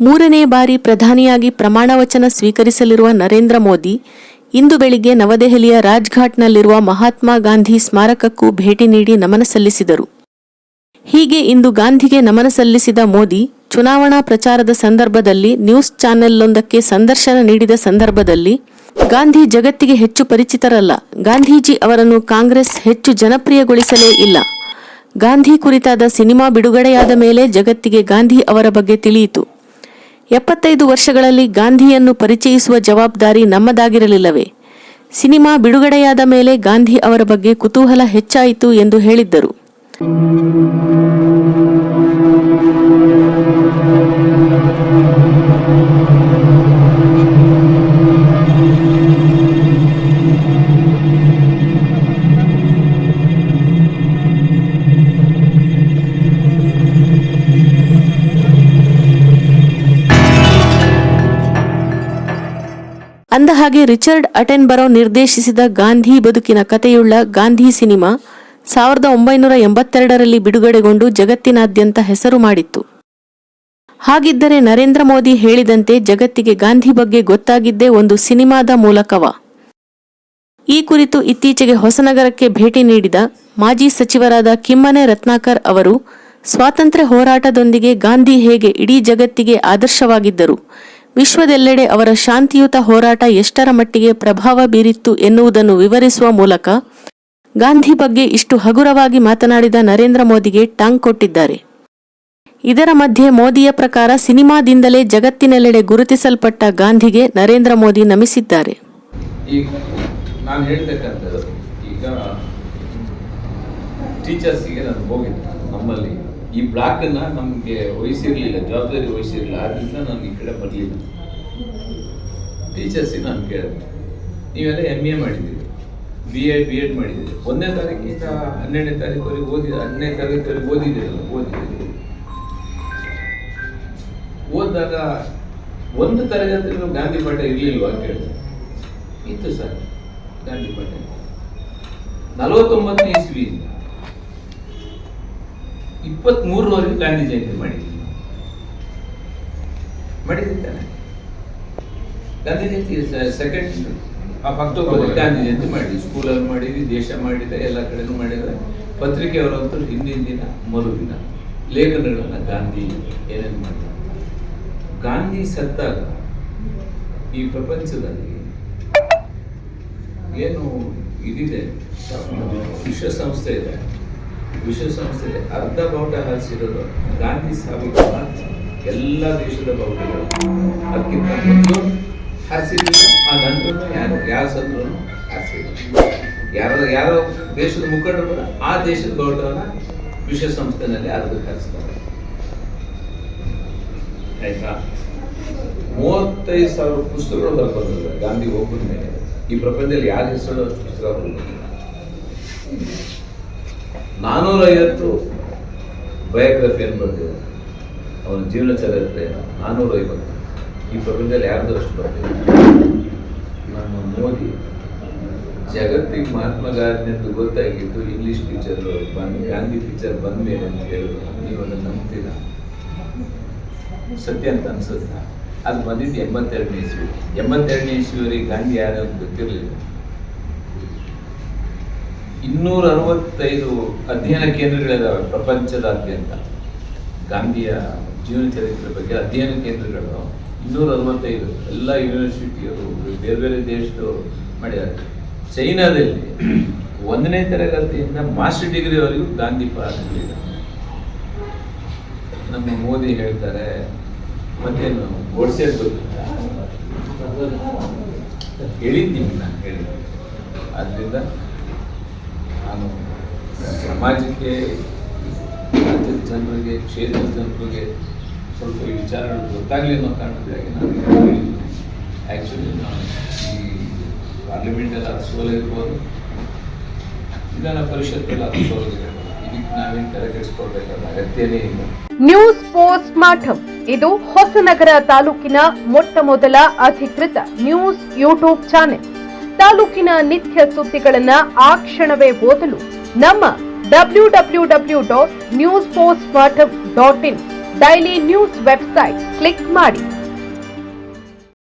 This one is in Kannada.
ಮೂರನೇ ಬಾರಿ ಪ್ರಧಾನಿಯಾಗಿ ಪ್ರಮಾಣವಚನ ಸ್ವೀಕರಿಸಲಿರುವ ನರೇಂದ್ರ ಮೋದಿ, ಇಂದು ಬೆಳಿಗ್ಗೆ ನವದೆಹಲಿಯ ರಾಜ್ಘಾಟ್ನಲ್ಲಿರುವ ಮಹಾತ್ಮ ಗಾಂಧಿ ಸ್ಮಾರಕಕ್ಕೂ ಭೇಟಿ ನೀಡಿ ನಮನ ಸಲ್ಲಿಸಿದರು. ಹೀಗೆ ಇಂದು ಗಾಂಧಿಗೆ ನಮನ ಸಲ್ಲಿಸಿದ ಮೋದಿ, ಚುನಾವಣಾ ಪ್ರಚಾರದ ಸಂದರ್ಭದಲ್ಲಿ ನ್ಯೂಸ್ ಚಾನೆಲ್ಲೊಂದಕ್ಕೆ ಸಂದರ್ಶನ ನೀಡಿದ ಸಂದರ್ಭದಲ್ಲಿ, ಗಾಂಧಿ ಜಗತ್ತಿಗೆ ಹೆಚ್ಚು ಪರಿಚಿತರಲ್ಲ, ಗಾಂಧೀಜಿ ಅವರನ್ನು ಕಾಂಗ್ರೆಸ್ ಹೆಚ್ಚು ಜನಪ್ರಿಯಗೊಳಿಸಲೇ ಇಲ್ಲ. ಗಾಂಧಿ ಕುರಿತಾದ ಸಿನಿಮಾ ಬಿಡುಗಡೆಯಾದ ಮೇಲೆ ಜಗತ್ತಿಗೆ ಗಾಂಧಿ ಅವರ ಬಗ್ಗೆ ತಿಳಿಯಿತು. ಎಪ್ಪತ್ತೈದು ವರ್ಷಗಳಲ್ಲಿ ಗಾಂಧಿಯನ್ನು ಪರಿಚಯಿಸುವ ಜವಾಬ್ದಾರಿ ನಮ್ಮದಾಗಿರಲಿಲ್ಲವೇ? ಸಿನಿಮಾ ಬಿಡುಗಡೆಯಾದ ಮೇಲೆ ಗಾಂಧಿ ಅವರ ಬಗ್ಗೆ ಕುತೂಹಲ ಹೆಚ್ಚಾಯಿತು ಎಂದು ಹೇಳಿದ್ದರು. ಅಂದಹಾಗೆ ರಿಚರ್ಡ್ ಅಟೆನ್ಬರೋ ನಿರ್ದೇಶಿಸಿದ ಗಾಂಧಿ ಬದುಕಿನ ಕಥೆಯುಳ್ಳ ಗಾಂಧಿ ಸಿನಿಮಾ ಸಾವಿರದ ಒಂಬೈನೂರ ಎಂಬತ್ತೆರಡರಲ್ಲಿ ಬಿಡುಗಡೆಗೊಂಡು ಜಗತ್ತಿನಾದ್ಯಂತ ಹೆಸರು ಮಾಡಿತ್ತು. ಹಾಗಿದ್ದರೆ ನರೇಂದ್ರ ಮೋದಿ ಹೇಳಿದಂತೆ ಜಗತ್ತಿಗೆ ಗಾಂಧಿ ಬಗ್ಗೆ ಗೊತ್ತಾಗಿದ್ದೇ ಒಂದು ಸಿನಿಮಾದ ಮೂಲಕವ. ಈ ಕುರಿತು ಇತ್ತೀಚೆಗೆ ಹೊಸನಗರಕ್ಕೆ ಭೇಟಿ ನೀಡಿದ ಮಾಜಿ ಸಚಿವರಾದ ಕಿಮ್ಮನೆ ರತ್ನಾಕರ್ ಅವರು, ಸ್ವಾತಂತ್ರ್ಯ ಹೋರಾಟದೊಂದಿಗೆ ಗಾಂಧಿ ಹೇಗೆ ಇಡೀ ಜಗತ್ತಿಗೆ ಆದರ್ಶವಾಗಿದ್ದರು ವಿಶ್ವದೆಲ್ಲೆಡೆ ಅವರ ಶಾಂತಿಯುತ ಹೋರಾಟ ಎಷ್ಟರ ಮಟ್ಟಿಗೆ ಪ್ರಭಾವ ಬೀರಿತ್ತು ಎನ್ನುವುದನ್ನು ವಿವರಿಸುವ ಮೂಲಕ ಗಾಂಧಿ ಬಗ್ಗೆ ಇಷ್ಟು ಹಗುರವಾಗಿ ಮಾತನಾಡಿದ ನರೇಂದ್ರ ಮೋದಿಗೆ ಟಾಂಗ್ ಕೊಟ್ಟಿದ್ದಾರೆ. ಇದರ ಮಧ್ಯೆ ಮೋದಿಯ ಪ್ರಕಾರ ಸಿನಿಮಾದಿಂದಲೇ ಜಗತ್ತಿನೆಲ್ಲೆಡೆ ಗುರುತಿಸಲ್ಪಟ್ಟ ಗಾಂಧಿಗೆ ನರೇಂದ್ರ ಮೋದಿ ನಮಿಸಿದ್ದಾರೆ. ಟೀಚರ್ಸಿಗೆ ನಾನು ಹೋಗಿದ್ದೆ ನಮ್ಮಲ್ಲಿ. ಈ ಬ್ಲಾಕನ್ನ ನಮಗೆ ವಹಿಸಿರ್ಲಿಲ್ಲ, ಜವಾಬ್ದಾರಿ ವಹಿಸಿರಲಿಲ್ಲ. ಆದ್ರಿಂದ ನಾನು ಈ ಕಡೆ ಬರಲಿಲ್ಲ. ಟೀಚರ್ಸಿಗೆ ನಾನು ಕೇಳಿದೆ. ನೀವೆಲ್ಲ ಎಂ ಎ ಮಾಡಿದ್ದೀರಿ. ಬಿ ಎ ಬಿ ಎಡ್ ಮಾಡಿದ್ದೀರಿ. ಒಂದನೇ ತಾರೀಕಿಂದ ಹನ್ನೆರಡನೇ ತಾರೀಕುವರೆಗೆ ಓದಿ, ಹನ್ನೆರಡನೇ ತರಗತಿವರೆಗೆ ಓದಿದ್ದೀರಲ್ಲ, ಓದಿದ್ದೀರಿ. ಓದಿದಾಗ ಒಂದು ತರಗತಿಯಲ್ಲೂ ಗಾಂಧಿ ಪಾಠ ಇರಲಿಲ್ವಾ ಕೇಳಿದೆ. ಇತ್ತು ಸರ್, ಗಾಂಧಿ ಪಾಠ ನಲವತ್ತೊಂಬತ್ತನೇ ಇಸ್ವಿಯಿಂದ ಇಪ್ಪತ್ಮೂರರವರೆಗೆ ಗಾಂಧಿ ಜಯಂತಿ ಮಾಡಿದ್ವಿ ಮಾಡಿದ್ದಾನೆ Gandhi Jayanti second of October Gandhi Jayanti ಮಾಡಿದ್ವಿ ಸ್ಕೂಲಲ್ಲಿ ಮಾಡಿದ್ವಿ ದೇಶ ಮಾಡಿದ ಎಲ್ಲ ಕಡೆನೂ ಮಾಡಿದ್ರೆ ಪತ್ರಿಕೆಯವರಂತೂ ಹಿಂದಿನ ದಿನ ಮರುದಿನ ಲೇಖನಗಳನ್ನ ಗಾಂಧಿ ಏನೇನು ಮಾಡ್ತಾರೆ? ಗಾಂಧಿ ಸತ್ತಾಗ ಈ ಪ್ರಪಂಚದಲ್ಲಿ ಏನು ಇದಿದೆ? ವಿಶ್ವಸಂಸ್ಥೆ ಇದೆ. ವಿಶ್ವಸಂಸ್ಥೆ ಅರ್ಧ ಬಾವುಟ ಹಾರಿಸಿರೋದು ಗಾಂಧಿ ಸಾಬೀತು ಎಲ್ಲ ದೇಶದ ಬಾವುಟಗಳು. ಅದಕ್ಕಿಂತ ಮೊದಲು ಹಾರಿಸಿರಲಿಲ್ಲ ಆ ನಂತರ ಯಾರು ಯಾರು ಸದ್ರು ಹಾರಿಸಿದ್ರು ಯಾರು, ಯಾರೋ ದೇಶದ ಮುಖಂಡರು ಆ ದೇಶದ ಬಾವುಟವನ್ನ ವಿಶ್ವಸಂಸ್ಥೆನಲ್ಲಿ ಅರ್ಧ ಹಾರಿಸ್ತಾರೆ. ಆಯ್ತಾ? ಮೂವತ್ತೈದು ಸಾವಿರ ಪುಸ್ತಕಗಳು ಬರ್ಕೊಂಡಿದ್ದಾರೆ ಗಾಂಧಿ ಒಬ್ಬನ ಮೇಲೆ. ಈ ಪ್ರಪಂಚದಲ್ಲಿ ಯಾರ ಹೆಸರು, ಪುಸ್ತಕ ಬರ್ಕೊಂಡಿಲ್ಲ ನಾನೂರ ಐವತ್ತು ಬಯೋಗ್ರಫಿಯನ್ನು ಬರ್ತೀವಿ ಅವನ ಜೀವನ ಚರಿತ್ರೆ ನಾನೂರ ಐವತ್ತು ಈ ಪ್ರಪಂಚದಲ್ಲಿ ಯಾರ್ದು ಅಷ್ಟು ಬರ್ತಿದೆ ನಮ್ಮ ಮೋದಿ. ಜಗತ್ತಿಗೆ ಮಹಾತ್ಮ ಗಾಂಧಿ ಎಂದು ಗೊತ್ತಾಗಿದ್ದು ಇಂಗ್ಲಿಷ್ ಪಿಕ್ಚರ್ ಬಂದು ಗಾಂಧಿ ಟೀಚರ್ ಬಂದ ಮೇಲೆ ಅಂತ ಹೇಳಿದ್ರು. ನೀವು ಅದನ್ನು ನಂಬ್ತೀರಾ? ಸತ್ಯ ಅಂತ ಅನ್ಸುತ್ತೆ? ಅದು ಬಂದಿದ್ದು ಎಂಬತ್ತೆರಡನೇ ಇಸ್ವಿ. ಎಂಬತ್ತೆರಡನೇ ಇಸ್ವಿಯವರಿಗೆ ಗಾಂಧಿ ಯಾರು ಗೊತ್ತಿರಲಿಲ್ಲ. ಇನ್ನೂರ ಅರವತ್ತೈದು ಅಧ್ಯಯನ ಕೇಂದ್ರಗಳಿದ್ದಾವೆ ಪ್ರಪಂಚದಾದ್ಯಂತ ಗಾಂಧಿಯ ಜೀವನ ಚರಿತ್ರೆ ಬಗ್ಗೆ ಅಧ್ಯಯನ ಕೇಂದ್ರಗಳು ಇನ್ನೂರ ಅರವತ್ತೈದು ಎಲ್ಲ ಯೂನಿವರ್ಸಿಟಿಯವರು ಬೇರೆ ಬೇರೆ ದೇಶದವರು ಮಾಡಿದ್ದಾರೆ ಚೈನಾದಲ್ಲಿ ಒಂದನೇ ತರಗತಿಯಿಂದ ಮಾಸ್ಟರ್ ಡಿಗ್ರಿವರೆಗೂ ಗಾಂಧಿ ಪಾಠಗಳಿದೆ. ನಮ್ಮ ಮೋದಿ ಹೇಳ್ತಾರೆ, ಮತ್ತೇನು ಓಡಿಸೋದು ಹೇಳಿದ್ದೀನಿ, ನಾನು ಹೇಳಿದ್ದೆ ಆದ್ದರಿಂದ ಸಮಾಜಕ್ಕೆ ರಾಜ್ಯದ ಜನರಿಗೆ, ಕ್ಷೇತ್ರದ ಜನರಿಗೆ ಸ್ವಲ್ಪ ಈ ವಿಚಾರಗಳು ಗೊತ್ತಾಗಲಿ ಅನ್ನೋ ಕಾರಣದಾಗಿ ನಾನು ಆ್ಯಕ್ಚುಲಿ ನಾನು ಈ ಪಾರ್ಲಿಮೆಂಟಲ್ಲಿ ಅದು ಸೋಲಿರ್ಬೋದು ವಿಧಾನ ಪರಿಷತ್ತಲ್ಲಿ ಅದು ಇದಕ್ಕೆ ನಾವೇನು ತಲೆಗೆಡಿಸ್ಕೊಳ್ಬೇಕಾದ ಅಗತ್ಯನೇ ಇಲ್ಲ. ನ್ಯೂಸ್ ಪೋಸ್ಟ್ ಮಾಠಂ ಇದು ಹೊಸನಗರ ತಾಲೂಕಿನ ಮೊಟ್ಟ ಮೊದಲ ಅಧಿಕೃತ ನ್ಯೂಸ್ ಯೂಟ್ಯೂಬ್ ಚಾನೆಲ್ ತಾಲೂಕಿನ ನಿತ್ಯ ಸುದ್ದಿಗಳನ್ನ ಆ ಕ್ಷಣವೇ ಓದಲು ನಮ್ಮ W W W dot news post dot in. Daily news website. Click ಮಾಡಿ.